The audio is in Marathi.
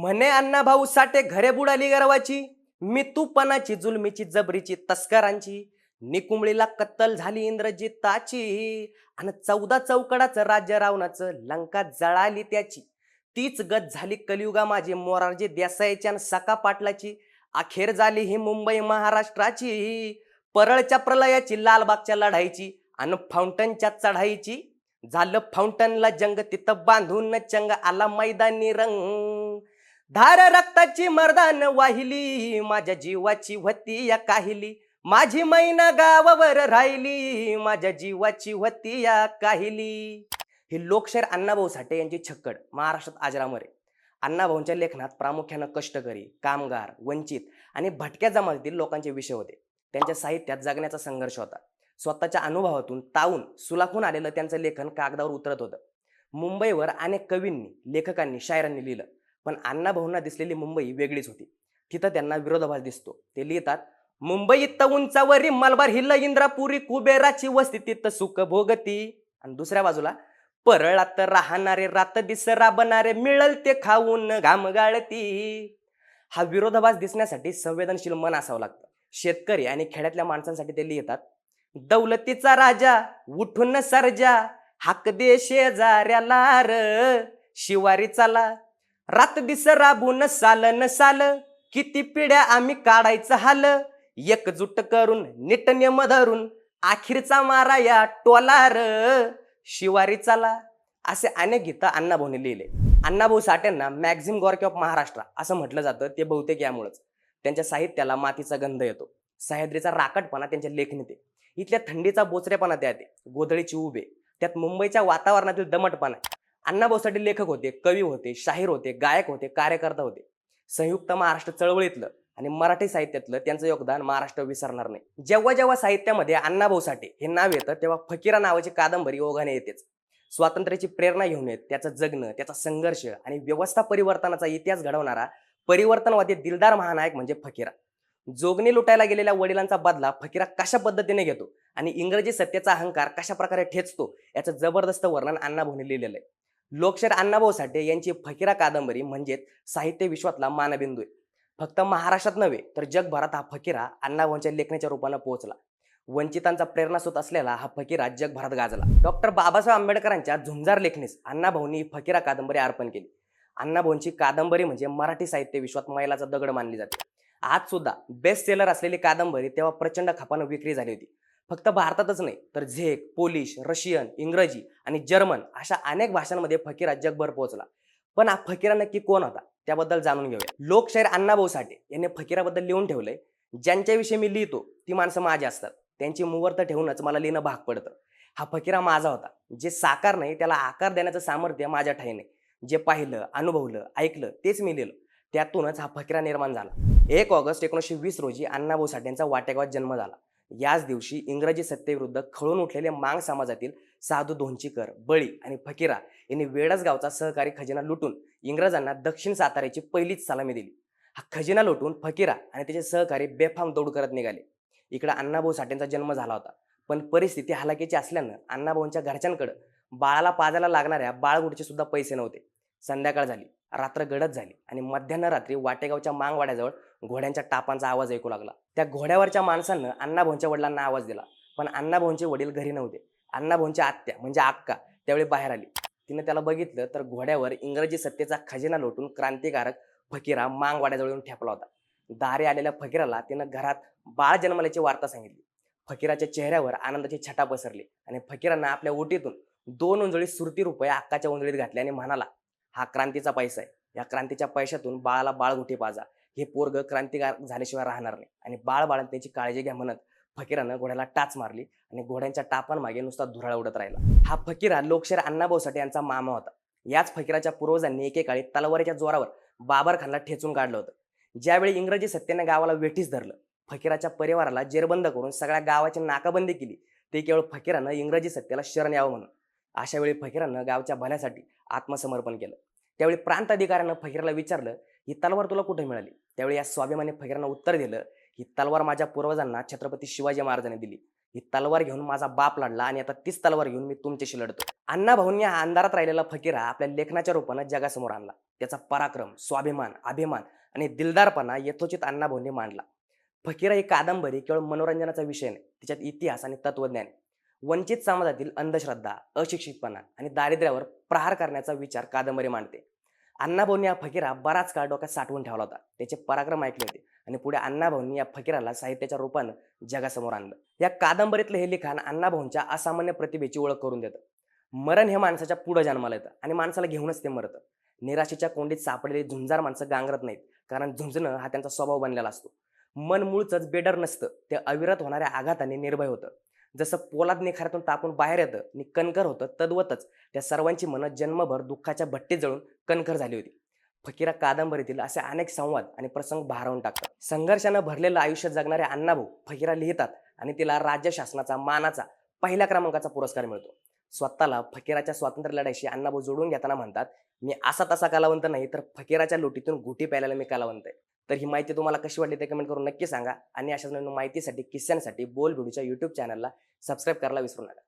म्हणे अण्णा भाऊ साठे घरे बुडाली गरवाची. मी तूपणाची जुलमीची जबरीची तस्करांची. निकुंबळीला कत्तल झाली इंद्रजिताची. आणि चौदा चौकडाचं राज्य रावणाचं लंका जळाली त्याची. तीच गत झाली कलियुगा माझी मोरारजी देसाईची आणि सका पाटलाची. अखेर झाली ही मुंबई महाराष्ट्राची. परळच्या प्रलयाची लालबागच्या लढाईची आणि फाउंटनच्या चढाईची. झालं फाउंटनला जंग तिथं बांधून चंग आला मैदानी रंग. धार रक्ताची मर्दान वाहिली माझ्या जीवाची होती या काहिली. माझी मैना गावावर राहिली माझ्या जीवाची होती या काहिली. ही लोकशाहीर अण्णाभाऊ साठे यांची छक्कड महाराष्ट्रात आजरामर. आहे अण्णाभाऊंच्या लेखनात प्रामुख्यानं कष्टकरी कामगार वंचित आणि भटक्या जमातीतील लोकांचे विषय होते. त्यांच्या साहित्यात जगण्याचा संघर्ष होता. स्वतःच्या अनुभवातून तावून सुलाखून आलेलं त्यांचं लेखन कागदावर उतरत होतं. मुंबईवर अनेक कवींनी लेखकांनी शायरांनी लिहिलं. पण अण्णाभाऊंना दिसलेली मुंबई वेगळीच होती. तिथं त्यांना विरोधाभास दिसतो. ते लिहितात मुंबईत उंचावरी मलबार हिल्ल इंद्रापुरी कुबेराची वस्ती तिथं सुख भोगती. आणि दुसऱ्या बाजूला परळात राहणारे रात दिस राबणारे मिळल ते खाऊन घाम गाळती. हा विरोधाभास दिसण्यासाठी संवेदनशील मन असावं लागतं. शेतकरी आणि खेड्यातल्या माणसांसाठी ते लिहितात दौलतीचा राजा उठून सरजा हाक दे शेजाऱ्याला र शिवारी चला रात दिस राबून साल न साल किती पिढ्या आम्ही काढायचं हाल एकजूट करून नीट नियम धरून अखेरचा मारा या टोलार शिवारी चला असे अनेक गीतं अण्णाभाऊने लिहिले. अण्णाभाऊ साठ्यांना मॅक्झिम गॉर्क ऑफ महाराष्ट्र असं म्हटलं जातं ते बहुतेक यामुळेच. त्यांच्या साहित्याला मातीचा गंध येतो. सह्याद्रीचा राकटपणा त्यांच्या लेखणीत इथल्या थंडीचा बोचरेपणा त्यात गोधळीची उभे. त्यात मुंबईच्या वातावरणातील दमटपणा अण्णा भाऊसाठी लेखक होते कवी होते शाहीर होते गायक होते कार्यकर्ता होते. संयुक्त महाराष्ट्र चळवळीतलं आणि मराठी साहित्यातलं त्यांचं योगदान महाराष्ट्र विसरणार नाही. जेव्हा जेव्हा साहित्यामध्ये अण्णाभाऊ साठे हे नाव येतं तेव्हा फकीरा नावाची कादंबरी ओघाने येतेच. स्वातंत्र्याची प्रेरणा घेऊन येत त्याचं जगणं त्याचा संघर्ष आणि व्यवस्था परिवर्तनाचा इतिहास घडवणारा परिवर्तनवादी दिलदार महानायक म्हणजे फकीरा. जोगणी लुटायला गेलेल्या वडिलांचा बदला फकीरा कशा पद्धतीने घेतो आणि इंग्रजी सत्तेचा अहंकार कशा प्रकारे ठेचतो याचं जबरदस्त वर्णन अण्णाभाऊने लिहिलेलं आहे. लोकशाहीर अण्णाभाऊ साठे यांची फकीरा कादंबरी म्हणजेच साहित्य विश्वातला मानबिंदू आहे. फक्त महाराष्ट्रात नव्हे तर जगभरात हा फकीरा अण्णाभाऊंच्या लेखनाच्या रूपानं पोहोचला. वंचितांचा प्रेरणास्रोत असलेला हा फकीरा जगभरात गाजला. डॉक्टर बाबासाहेब आंबेडकरांच्या झुंजार लेखणीस अण्णाभाऊंनी फकिरा फकीरा कादंबरी अर्पण केली. अण्णाभाऊंची कादंबरी म्हणजे मराठी साहित्य विश्वात मैलाचा दगड मानली जाते. आज सुद्धा बेस्ट सेलर असलेली कादंबरी तेव्हा प्रचंड खपानं विक्री झाली होती. फक्त भारतातच नाही तर झेक पोलिश रशियन इंग्रजी आणि जर्मन अशा अनेक भाषांमध्ये फकीरा जगभर पोहोचला. पण हा फकीरा नक्की कोण होता? त्याबद्दल जाणून घेऊया. लोकशाहीर अण्णाभाऊ साठे यांनी फकीराबद्दल लिहून ठेवलंय. ज्यांच्याविषयी मी लिहितो ती माणसं माझी असतात. त्यांची मुहूर्त ठेवूनच मला लिहिणं भाग पडतं. हा फकीरा माझा होता. जे साकार नाही त्याला आकार देण्याचं सामर्थ्य माझ्या ठाईने. जे पाहिलं अनुभवलं ऐकलं तेच मी लिहिलं. त्यातूनच हा फकीरा निर्माण झाला. एक ऑगस्ट एकोणीसशे वीस रोजी अण्णाभाऊ साठेंचा वाटेगावात जन्म झाला. याच दिवशी इंग्रजी सत्तेविरुद्ध खळून उठलेले मांग समाजातील साधू धोंचीकर बळी आणि फकीरा यांनी वेडस गावचा सहकारी खजिना लुटून इंग्रजांना दक्षिण साताऱ्याची पहिलीच सलामी दिली. हा खजिना लुटून फकीरा आणि त्याचे सहकारी बेफाम दौड करत निघाले. इकडे अण्णाभाऊ साठेंचा जन्म झाला होता. पण परिस्थिती हलाखीची असल्यानं अण्णाभाऊंच्या घरच्यांकडं बाळाला पाजायला लागणाऱ्या बाळगुडचे सुद्धा पैसे नव्हते. संध्याकाळ झाली रात्र गडद झाली आणि मध्यान्ह रात्री वाटेगावच्या मांगवाड्याजवळ घोड्यांच्या टापांचा आवाज ऐकू लागला. त्या घोड्यावरच्या माणसानं अण्णाभाऊंच्या वडिलांना आवाज दिला. पण अण्णाभाऊंचे वडील घरी नव्हते. अण्णाभाऊंच्या आत्या म्हणजे अक्का त्यावेळी बाहेर आली. तिनं त्याला बघितलं तर घोड्यावर इंग्रजी सत्तेचा खजिना लोटून क्रांतिकारक फकीरा मांगवाड्याजवळ येऊन ठेपला होता. दारी आलेल्या फकीराला तिनं घरात बाळ जन्मल्याची वार्ता सांगितली. फकीराच्या चेहऱ्यावर आनंदाची छटा पसरली आणि फकीरांना आपल्या ओटीतून दोन उंजळी सुरती रुपये अक्काच्या उंजळीत घातले आणि म्हणाला हा क्रांतीचा पैसा आहे. या क्रांतीच्या पैशातून बाळाला बाळगुठी पाजा. हे पोरग क्रांतिकार झाल्याशिवाय राहणार नाही. आणि बाळ बाळ त्याची काळजी घ्या म्हणत फकीरानं घोड्याला टाच मारली आणि घोड्यांच्या टापांमागे नुसता धुराळा उडत राहिला. हा फकीरा लोकशाहीर अण्णाभाऊ साठे यांचा मामा होता. याच फकीराच्या पूर्वजांनी एकेकाळी तलवारीच्या जोरावर बाबर खानला ठेचून काढलं होतं. ज्यावेळी इंग्रजी सत्तेने गावाला वेठीस धरलं फकीराच्या परिवाराला जेरबंद करून सगळ्या गावाची नाकाबंदी केली ते केवळ फकीरानं इंग्रजी सत्तेला शरण यावं म्हणून. अशा वेळी फकीरानं गावच्या भल्यासाठी आत्मसमर्पण केलं. त्यावेळी प्रांत अधिकाऱ्यानं फकीराला विचारलं ही तलवार तुला कुठे मिळाली? त्यावेळी या स्वाभिमानी फकीरांना उत्तर दिलं ही तलवार माझ्या पूर्वजांना छत्रपती शिवाजी महाराजांनी दिली. ही तलवार घेऊन माझा बाप लढला आणि आता तीच तलवार घेऊन मी तुमच्याशी लढतो. अण्णा भाऊंनी हा अंधारात राहिलेला फकीरा आपल्या लेखनाच्या रूपानं जगासमोर आणला. त्याचा पराक्रम स्वाभिमान अभिमान आणि दिलदारपणा यथोचित अण्णा भाऊंनी मांडला. फकीरा ही कादंबरी केवळ मनोरंजनाचा विषय नाही तिच्यात इतिहास आणि तत्वज्ञान वंचित समाजातील अंधश्रद्धा अशिक्षितपणा आणि दारिद्र्यावर प्रहार करण्याचा विचार कादंबरी मांडते. अण्णाभाऊंनी हा फकीरा बराच काळ डोक्यात साठवून ठेवला होता. त्याचे पराक्रम ऐकले होते. आणि पुढे अण्णाभाऊंनी या फकीराला साहित्याच्या रूपानं जगासमोर आणलं. या कादंबरीतलं हे लिखाण अण्णाभाऊंच्या असामान्य प्रतिभेची ओळख करून देतं. मरण हे माणसाच्या पुढं जन्माला येतं आणि माणसाला घेऊनच ते मरतं. निराशेच्या कोंडीत सापडलेली झुंजार माणसं गांगरत नाहीत कारण झुंजणं हा त्यांचा स्वभाव बनलेला असतो. मन मूळचंच बेडर नसतं. ते अविरत होणाऱ्या आघाताने निर्भय होतं. जसं पोलाद निखाऱ्यातून तापून बाहेर येतं आणि कणकर होतं तद्वतच त्या सर्वांची मनं जन्मभर दुःखाच्या भट्टीत जळून कणखर झाली होती. फकीरा कादंबरीतील असे अनेक संवाद आणि प्रसंग भारावून टाकतात. संघर्षानं भरलेलं आयुष्य जगणारे अण्णाभाऊ फकीरा लिहितात आणि तिला राज्य शासनाचा मानाचा पहिल्या क्रमांकाचा पुरस्कार मिळतो. स्वतःला फकीराच्या स्वातंत्र्य लढाईशी अण्णाभाऊ जोडून घेताना म्हणतात मी असा तसा कलावंत नाही तर फकीराच्या लोटीतून घुटी प्यायला मी कलावंत आहे. तर ही माहिती तुम्हाला कशी वाटली ते कमेंट करून नक्की सांगा. आणि अशाच नवीन माहितीसाठी किस्स्यांसाठी बोल व्हिडिओच्या युट्यूब चॅनलला सबस्क्राईब करायला विसरू नका.